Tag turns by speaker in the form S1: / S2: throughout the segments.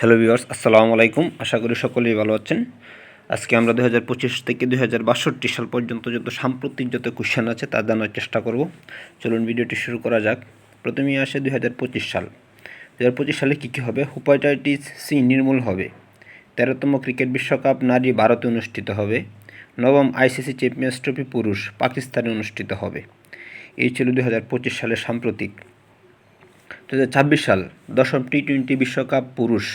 S1: Hello viewers, আসসালামু আলাইকুম। আশা করি সকলেই ভালো আছেন। আজকে আমরা দু হাজার পঁচিশ থেকে দুই হাজার বাষট্টি সাল পর্যন্ত যত সাম্প্রতিক যত কোশ্চেন আছে তা জানার চেষ্টা করব। চলুন ভিডিওটি শুরু করা যাক। প্রথমেই আসে দুই হাজার পঁচিশ সাল। দু হাজার পঁচিশ সালে কী কী হবে? হুপাটাইটিস সি নির্মূল হবে। তেরোতম ক্রিকেট বিশ্বকাপ নারী ভারতে অনুষ্ঠিত হবে। নবম আইসিসি চ্যাম্পিয়ন্স ট্রফি পুরুষ পাকিস্তানে অনুষ্ঠিত হবে। এই ছিল দু হাজার পঁচিশ সালের সাম্প্রতিক। দু হাজার ছাব্বিশ সাল দশম টি টোয়েন্টি বিশ্বকাপ পুরুষ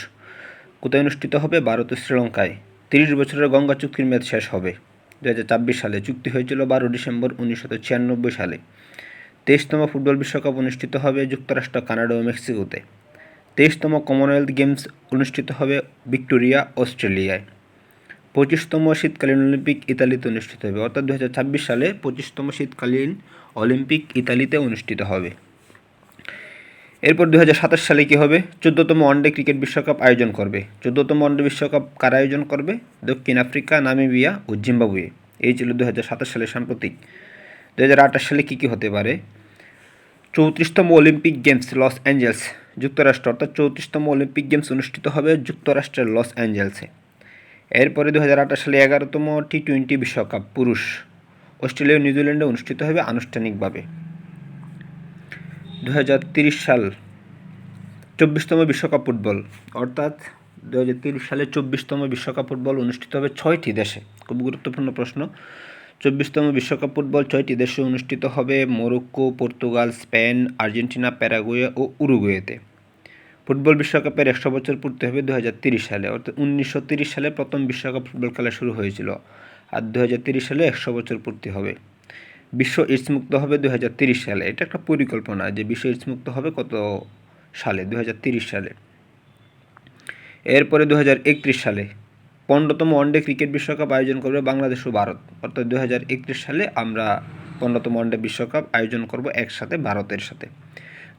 S1: কোথায় অনুষ্ঠিত হবে? ভারত ও শ্রীলঙ্কায়। তিরিশ বছরের গঙ্গা চুক্তির মেয়াদ শেষ হবে। দু হাজার ছাব্বিশ সালে চুক্তি হয়েছিল বারো ডিসেম্বর উনিশশো ছিয়ানব্বই সালে। তেইশতম ফুটবল বিশ্বকাপ অনুষ্ঠিত হবে যুক্তরাষ্ট্র, কানাডা ও মেক্সিকোতে। তেইশতম কমনওয়েলথ গেমস অনুষ্ঠিত হবে ভিক্টোরিয়া, অস্ট্রেলিয়ায়। পঁচিশতম শীতকালীন অলিম্পিক ইতালিতে অনুষ্ঠিত হবে। অর্থাৎ দু হাজার ছাব্বিশ সালে পঁচিশতম শীতকালীন অলিম্পিক ইতালিতে অনুষ্ঠিত হবে। এরপর দু হাজার সাতাশ সালে কী হবে? চোদ্দতম ওয়ানডে ক্রিকেট বিশ্বকাপ আয়োজন করবে। চোদ্দতম ওয়ানডে বিশ্বকাপ কারা আয়োজন করবে? দক্ষিণ আফ্রিকা, নামিবিয়া ও জিম্বাবুয়ে। এই ছিল দু হাজার সাতাশ সালে সাম্প্রতিক। দু হাজার আঠাশ সালে কী কী হতে পারে? চৌত্রিশতম অলিম্পিক গেমস, লস অ্যাঞ্জেলস। যুক্তরাষ্ট্র, অর্থাৎ চৌত্রিশতম অলিম্পিক গেমস অনুষ্ঠিত হবে যুক্তরাষ্ট্রের লস অ্যাঞ্জেলসে। এরপরে দু হাজার আঠাশ সালে এগারোতম টি টোয়েন্টি বিশ্বকাপ, পুরুষ। অস্ট্রেলিয়া ও নিউজিল্যান্ডে অনুষ্ঠিত হবে আনুষ্ঠানিকভাবে। দু সাল চব্বিশতম বিশ্বকাপ ফুটবল। অর্থাৎ দু সালে চব্বিশতম বিশ্বকাপ ফুটবল অনুষ্ঠিত হবে ছয়টি দেশে। খুব গুরুত্বপূর্ণ প্রশ্ন। চব্বিশতম বিশ্বকাপ ফুটবল ছয়টি দেশে অনুষ্ঠিত হবে Morocco, Portugal, Spain, Argentina, Paraguay ও উরুগুয়েতে। ফুটবল বিশ্বকাপের একশো বছর পূর্তি হবে দু সালে। অর্থাৎ উনিশশো সালে প্রথম বিশ্বকাপ ফুটবল খেলা শুরু হয়েছিল। আর দু সালে একশো বছর পূর্তি হবে। বিশ্ব এইডস মুক্ত হবে দু সালে। এটা একটা পরিকল্পনা যে বিশ্ব এইডস মুক্ত হবে কত সালে? দু সালে। এরপরে দু হাজার একত্রিশ সালে পনেরোতম ওয়ানডে ক্রিকেট বিশ্বকাপ আয়োজন করবে বাংলাদেশ ও ভারত। অর্থাৎ দু হাজার একত্রিশ সালে আমরা পনেরোতম ওয়ানডে বিশ্বকাপ আয়োজন করব একসাথে ভারতের সাথে।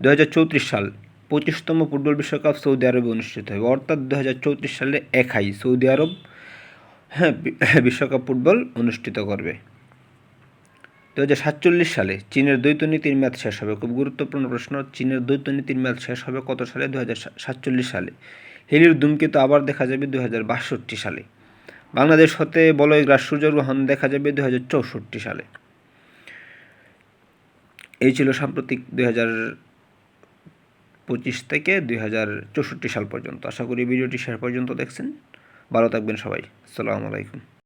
S1: দু হাজার চৌত্রিশ সাল পঁচিশতম ফুটবল বিশ্বকাপ সৌদি আরবে অনুষ্ঠিত হবে। অর্থাৎ দু হাজার চৌত্রিশ সালে একাই সৌদি আরব হ্যাঁ বিশ্বকাপ ফুটবল অনুষ্ঠিত করবে। দু হাজার সাতচল্লিশ সালে চীনের দ্বৈত নীতির মেয়াদ শেষ হবে। খুব গুরুত্বপূর্ণ প্রশ্ন, চীনের দ্বৈত নীতির মেয়াদ শেষ হবে কত সালে? দু হাজার সাতচল্লিশ সালে। হেলির ধূমকেতু আবার দেখা যাবে দুই হাজার বাষট্টি সালে। বাংলাদেশ হতে বলয় গ্রাস সূর্যগ্রহণ দেখা যাবে দু হাজার চৌষট্টি সালে। এই ছিল সাম্প্রতিক দুই পঁচিশ থেকে দুই হাজার চৌষট্টি সাল পর্যন্ত। আশা করি ভিডিওটি শেষ পর্যন্ত দেখছেন। ভালো থাকবেন সবাই। আসসালামু আলাইকুম।